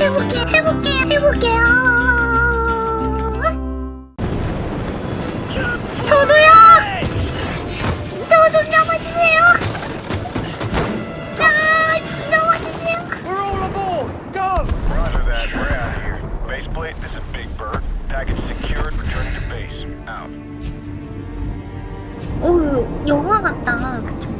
해볼게 해볼게 해볼게요 저도요 저 손 잡아주세요 아손 잡아주세요 We're all aboard! Go! Roger that. We're out of here. Baseplate, this is Big Bird. Package secured. Returning to base. Out. 오 영화 같다 그쵸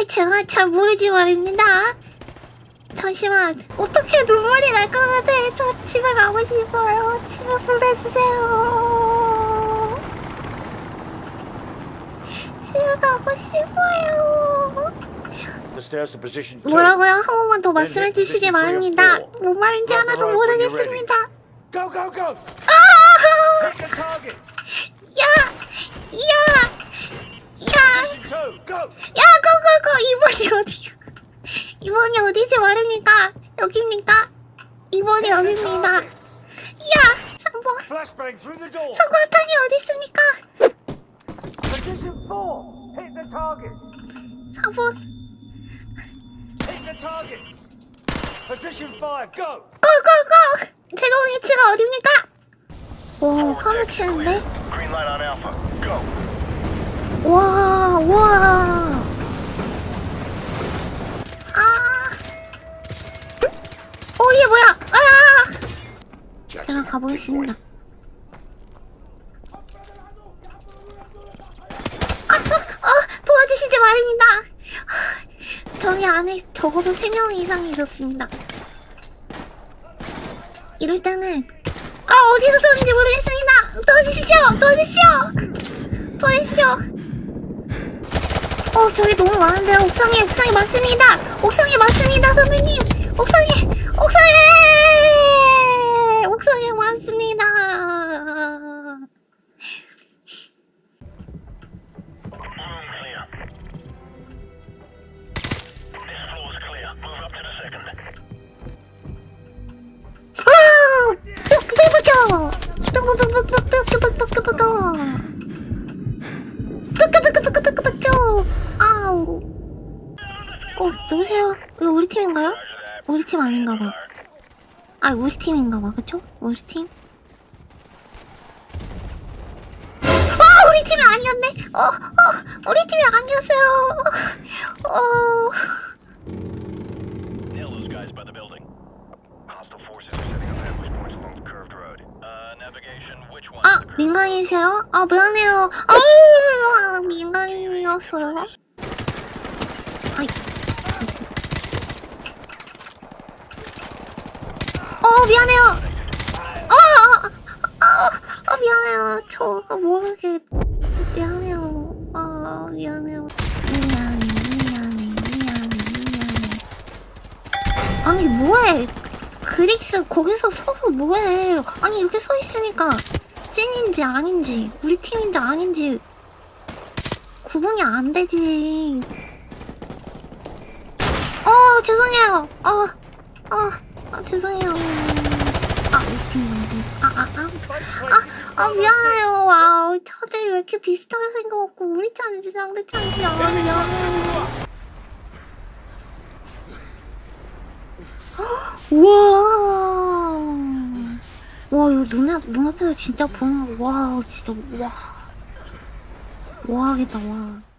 아 제가 잘 모르지 말입니다 잠시만 어떻게 눈물이 날 것 같아 저 집에 가고 싶어요 집에 보내주세요 집에 가고 싶어요. 뭐라고요? 한 번만 더 말씀해 주시기 바랍니다. 뭔 말인지 하나도 모르겠습니다. 아! 이번이 어디지 말입니까? 여기입니까? 이번이 여기입니다. targets. 야! 3번! Flashbang through the door! 성광탄이 어디 있습니까? Position four! Hit the target! 4번! Hit the targets! Position five, go! 고고고! 최종 위치가 어딥니까? 오, Alpha. Go. 와, 와. 가 가보겠습니다. 아, 아, 도와주시지 말입니다. 저희 안에 적어도 3명 이상이 있었습니다. 이럴 때는 아 어디서 쏘는지 모르겠습니다. 도와주시죠, 도와주시죠, 도와주시죠. 어 저기 너무 많은데요. 옥상에 옥상에 많습니다. 옥상에 많습니다, 아우! 어, 누구세요? 이거 우리 팀인가요? 우리 팀 아닌가 봐. 아, 우리 팀인가 봐. 그쵸? 우리 팀? 어, 우리 팀이 아니었네? 어, 어, 우리 팀이 아니었어요. 어, 아, 민간이세요? 아, 미안해요. 아, 민간인이었어요. 아이. 어, 미안해요. 어, 아, 아, 아, 미안해요. 저가 모르게 미안해요. 아, 미안해요. 미안해, 미안해, 미안해, 미안해. 아니, 뭐해? 그릭스 거기서 서서 뭐해? 아니 이렇게 서 있으니까 찐인지 아닌지 우리 팀인지 아닌지 구분이 안 되지. 어 죄송해요. 어, 어, 아, 죄송해요. 아 우리 팀 아아 아. 아, 아 미안해요. 와우 차들이 왜 이렇게 비슷하게 생겨갖고 우리 차인지 상대 차인지 아 미안해요. 우와. 와, 이거 눈앞, 눈앞에서 진짜 보는, 와, 진짜, 와. 와 하겠다, 와.